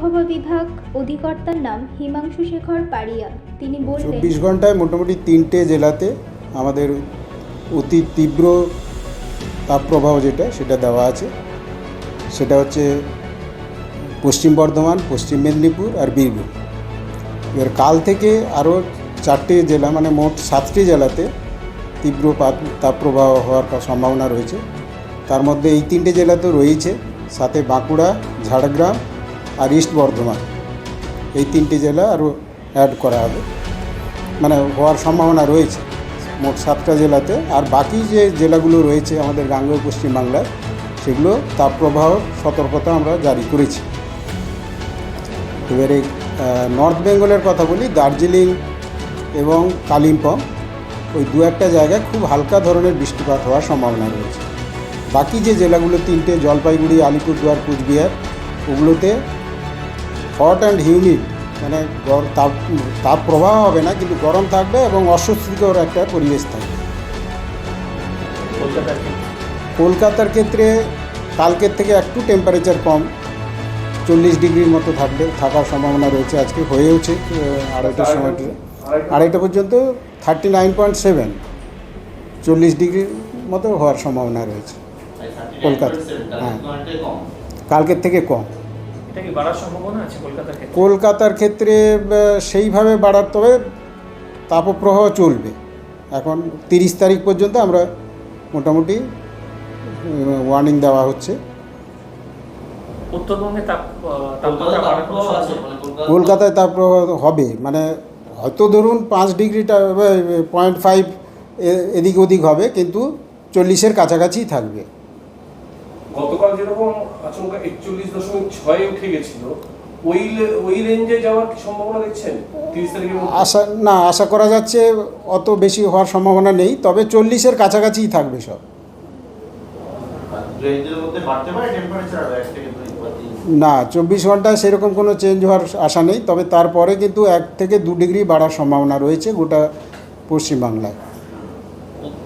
আবহাওয়া বিভাগ অধিকর্তার নাম হিমাংশু শেখর পাড়িয়া। তিনি বললেন, চব্বিশ ঘন্টায় মোটামুটি তিনটে জেলাতে আমাদের অতি তীব্র তাপপ্রবাহ যেটা, সেটা দেওয়া আছে। সেটা হচ্ছে পশ্চিম বর্ধমান, পশ্চিম মেদিনীপুর আর বীরভূম। এবার কাল থেকে আরও চারটে জেলা মানে মোট সাতটি জেলাতে তীব্র তাপপ্রবাহ হওয়ার সম্ভাবনা রয়েছে। তার মধ্যে এই তিনটে জেলা তো রয়েছে। সাথে বাঁকুড়া, ঝাড়গ্রাম আর ইস্ট বর্ধমান এই তিনটে জেলা আরও অ্যাড করা হবে। মানে হওয়ার সম্ভাবনা রয়েছে মোট সাতটা জেলাতে। আর বাকি যে জেলাগুলো রয়েছে আমাদের গাঙ্গেয় পশ্চিমবাংলায় সেগুলো তাপপ্রবাহ সতর্কতা আমরা জারি করেছি। এবারে নর্থ বেঙ্গলের কথা বলি দার্জিলিং এবং কালিম্পং ওই দু একটা জায়গায় খুব হালকা ধরনের বৃষ্টিপাত হওয়ার সম্ভাবনা রয়েছে। বাকি যে জেলাগুলো, তিনটে, জলপাইগুড়ি, আলিপুরদুয়ার, কুচবিহার, ওগুলোতে হট অ্যান্ড হিউমিড মানে তাপ তাপ প্রবাহ হবে না কিন্তু গরম থাকবে এবং অস্বস্তিকর একটা পরিবেশ থাকবে। কলকাতার ক্ষেত্রে? কালকের থেকে একটু টেম্পারেচার কম চল্লিশ ডিগ্রির মতো থাকবে থাকার সম্ভাবনা রয়েছে আজকে হয়েওছে আড়াইটার সময়। আড়াইটা পর্যন্ত থার্টি নাইন পয়েন্ট সেভেন চল্লিশ ডিগ্রির মতো হওয়ার সম্ভাবনা রয়েছে। কলকাতা হ্যাঁ। কালকের থেকে কম। কলকাতার ক্ষেত্রে? কলকাতার ক্ষেত্রে আহ, সেইভাবে বাড়ার তবে তাপপ্রবাহ চলবে। এখন তিরিশ তারিখ পর্যন্ত আমরা মোটামুটি ওয়ার্নিং দেওয়া হচ্ছে। উত্তরবঙ্গে তাপ আহ, তাপমাত্রা বাড়ার কোনো সম্ভাবনা কলকাতায় তাপপ্রবাহ হবে। মানে হয়তো ধরুন পাঁচ ডিগ্রিটা পয়েন্ট ফাইভ এদিক ওদিক হবে কিন্তু চল্লিশের কাছাকাছি থাকবে। গতকাল যেরকম আচমকা একচল্লিশ দশমিক ছয়ে উঠে গেছিল ওই ওই রেঞ্জে যাওয়ার কি সম্ভাবনা দেখছেন? তিরিশ তারিখের মধ্যে? আশা না আশা করা যাচ্ছে অত বেশি হওয়ার সম্ভাবনা নেই তবে চল্লিশের কাছাকাছিই থাকবে সব। না চব্বিশ ঘন্টায় সেরকম কোনো চেঞ্জ হওয়ার আশা নেই তবে তারপরে কিন্তু এক থেকে দু ডিগ্রি বাড়ার সম্ভাবনা রয়েছে গোটা পশ্চিমবাংলায়।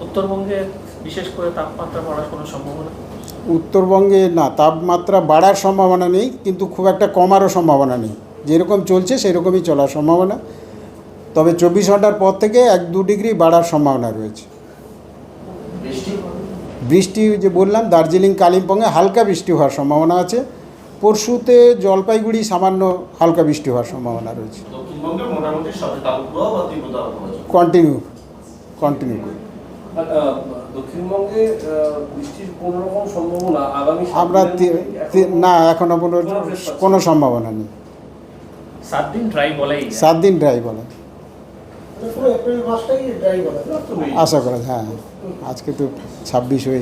উত্তরবঙ্গে বিশেষ করে তাপমাত্রা বাড়ার কোনো সম্ভাবনা? উত্তরবঙ্গে না তাপমাত্রা বাড়ার সম্ভাবনা নেই কিন্তু খুব একটা কমারও সম্ভাবনা নেই। যেরকম চলছে সেরকমই চলার সম্ভাবনা। তবে চব্বিশ ঘণ্টার পর থেকে এক দু ডিগ্রি বাড়ার সম্ভাবনা রয়েছে। বৃষ্টি? যে বললাম দার্জিলিং কালিম্পংয়ে হালকা বৃষ্টি হওয়ার সম্ভাবনা আছে। পরশুতে জলপাইগুড়ি সামান্য হালকা বৃষ্টি হওয়ার সম্ভাবনা রয়েছে। কন্টিনিউ কন্টিনিউ দক্ষিণবঙ্গে বৃষ্টির কোনো রকম সম্ভাবনা আগামী আমরা না এখনও কোনো। সম্ভাবনা নেই। সাত দিন ড্রাই বলেই সাত দিন ড্রাই বলে। পুরো এপ্রিল মাসটাই ড্রাই বলা তবে আশা করা হ্যাঁ। আজকে তো ছাব্বিশ হয়ে